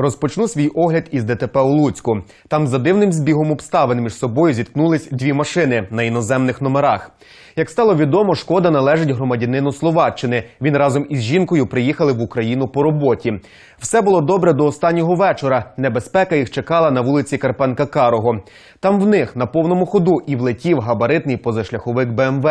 Розпочну свій огляд із ДТП у Луцьку. Там за дивним збігом обставин між собою зіткнулись дві машини на іноземних номерах. Як стало відомо, шкода належить громадянину Словаччини. Він разом із жінкою приїхали в Україну по роботі. Все було добре до останнього вечора. Небезпека їх чекала на вулиці Карпенка Карого. Там в них на повному ходу і влетів габаритний позашляховик БМВ.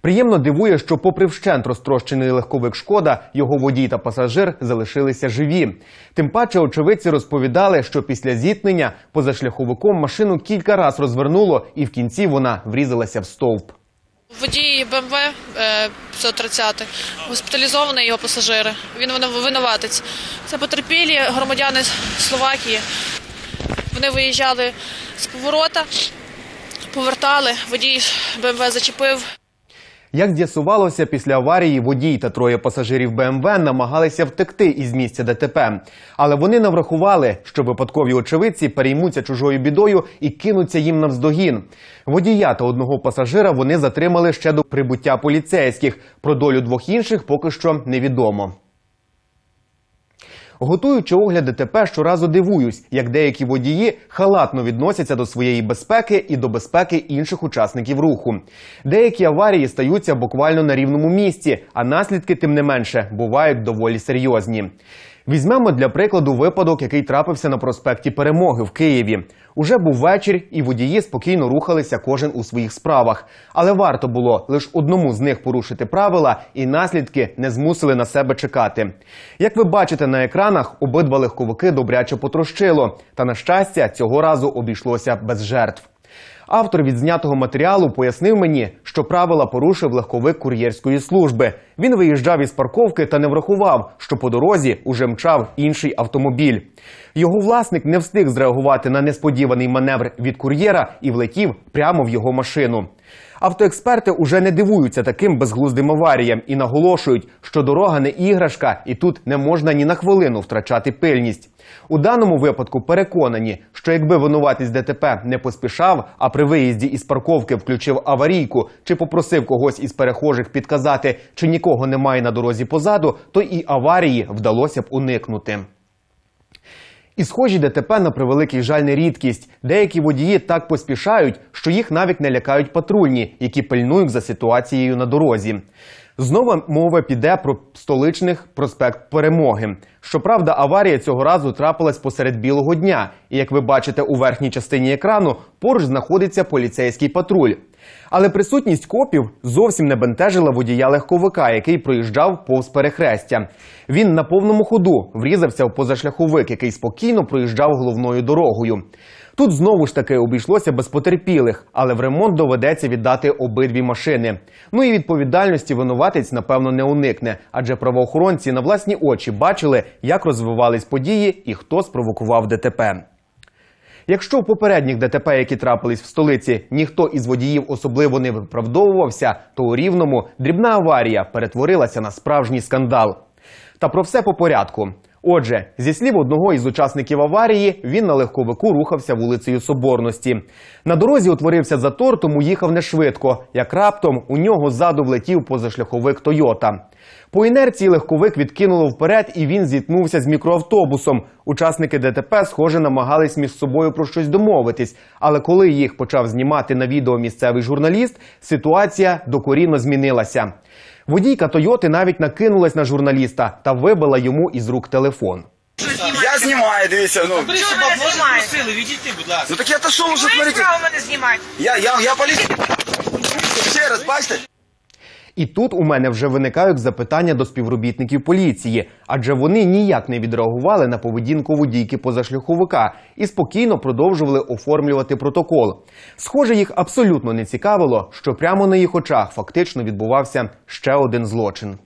Приємно дивує, що, попри вщент розтрощений легковик шкода, його водій та пасажир залишилися живі. Тим паче, очевидці розповідали, що після зіткнення позашляховиком машину кілька разів розвернуло, і в кінці вона врізалася в стовп. Водій БМВ е, 530 госпіталізований його пасажири. Він винуватець. Це потерпілі громадяни Словакії. Вони виїжджали з поворота, повертали, водій БМВ зачепив. Як з'ясувалося, після аварії водій та троє пасажирів БМВ намагалися втекти із місця ДТП. Але вони не врахували, що випадкові очевидці переймуться чужою бідою і кинуться їм навздогін. Водія та одного пасажира вони затримали ще до прибуття поліцейських. Про долю двох інших поки що невідомо. Готуючи огляди, тепер щоразу дивуюсь, як деякі водії халатно відносяться до своєї безпеки і до безпеки інших учасників руху. Деякі аварії стаються буквально на рівному місці, а наслідки, тим не менше, бувають доволі серйозні. Візьмемо для прикладу випадок, який трапився на проспекті Перемоги в Києві. Уже був вечір, і водії спокійно рухалися кожен у своїх справах. Але варто було лише одному з них порушити правила, і наслідки не змусили на себе чекати. Як ви бачите на екранах, обидва легковики добряче потрощило. Та на щастя, цього разу обійшлося без жертв. Автор відзнятого матеріалу пояснив мені, що правила порушив легковик кур'єрської служби. Він виїжджав із парковки та не врахував, що по дорозі уже мчав інший автомобіль. Його власник не встиг зреагувати на несподіваний маневр від кур'єра і влетів прямо в його машину. Автоексперти уже не дивуються таким безглуздим аваріям і наголошують, що дорога не іграшка, і тут не можна ні на хвилину втрачати пильність. У даному випадку переконані, що якби винуватець ДТП не поспішав, а при виїзді із парковки включив аварійку чи попросив когось із перехожих підказати, чи нікого немає на дорозі позаду, то і аварії вдалося б уникнути. І схожі ДТП на превеликий жаль не рідкість. Деякі водії так поспішають, що їх навіть не лякають патрульні, які пильнують за ситуацією на дорозі. Знову мова піде про столичних проспект Перемоги. Щоправда, аварія цього разу трапилась посеред білого дня, і як ви бачите у верхній частині екрану, поруч знаходиться поліцейський патруль. Але присутність копів зовсім не бентежила водія легковика, який проїжджав повз перехрестя. Він на повному ходу врізався в позашляховик, який спокійно проїжджав головною дорогою. Тут знову ж таки обійшлося без потерпілих, але в ремонт доведеться віддати обидві машини. Ну і відповідальності винуватець, напевно, не уникне, адже правоохоронці на власні очі бачили, як розвивались події і хто спровокував ДТП. Якщо в попередніх ДТП, які трапились в столиці, ніхто із водіїв особливо не виправдовувався, то у рівному дрібна аварія перетворилася на справжній скандал. Та про все по порядку. Отже, зі слів одного із учасників аварії, він на легковику рухався вулицею Соборності. На дорозі утворився затор, тому їхав не швидко. Як раптом у нього ззаду влетів позашляховик Тойота. По інерції легковик відкинуло вперед, і він зіткнувся з мікроавтобусом. Учасники ДТП, схоже, намагались між собою про щось домовитись. Але коли їх почав знімати на відео місцевий журналіст, ситуація докорінно змінилася. Водійка Тойоти навіть накинулась на журналіста та вибила йому із рук телефон. Я знімаю, дивіться, ну. Чого мене знімаєте? відійти, будь ласка. Ну так я отошел уже, Ви смотрите. право мене знімати. Я, я, я полиция. Ще раз, бачите? І тут у мене вже виникають запитання до співробітників поліції, адже вони ніяк не відреагували на поведінку водійки позашляховика і спокійно продовжували оформлювати протокол. Схоже, їх абсолютно не цікавило, що прямо на їх очах фактично відбувався ще один злочин.